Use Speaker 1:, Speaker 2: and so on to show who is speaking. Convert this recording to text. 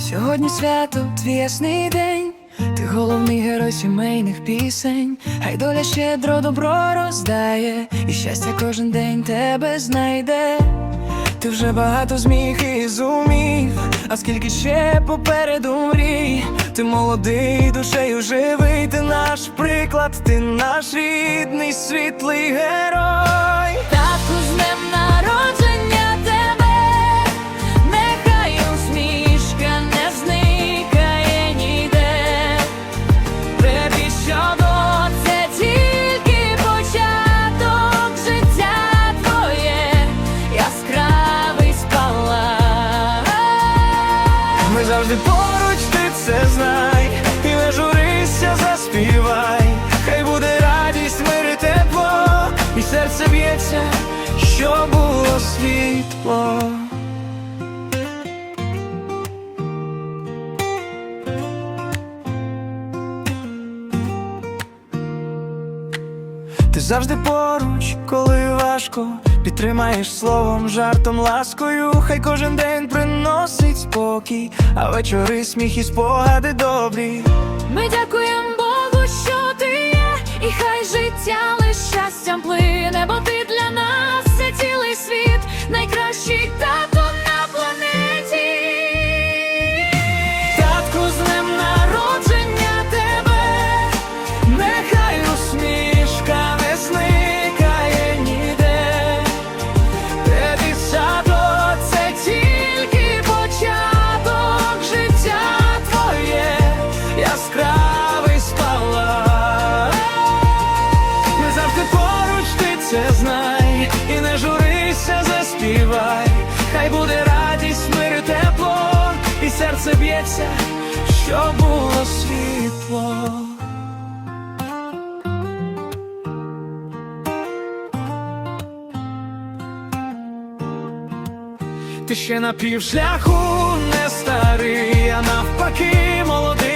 Speaker 1: Сьогодні свято, твій ясний день, ти головний герой сімейних пісень, хай доля щедро добро роздає, і щастя кожен день тебе знайде. Ти вже багато зміг і зумів, а скільки ще попереду мрій, ти молодий, душею живий, ти наш приклад, ти наш рідний світлий герой. Тату, з днем народження завжди поруч, ти це знай, і не журися, заспівай, хай буде радість, мир і тепло, і серце б'ється, що було світло. Ти завжди поруч, коли важко, підтримаєш словом, жартом, ласкою. Хай кожен день приносить спокій, а вечори сміх і спогади добрі.
Speaker 2: Ми дякуємо
Speaker 1: б'ється, що було світло. Ти ще на півшляху не старий, а навпаки, молодий,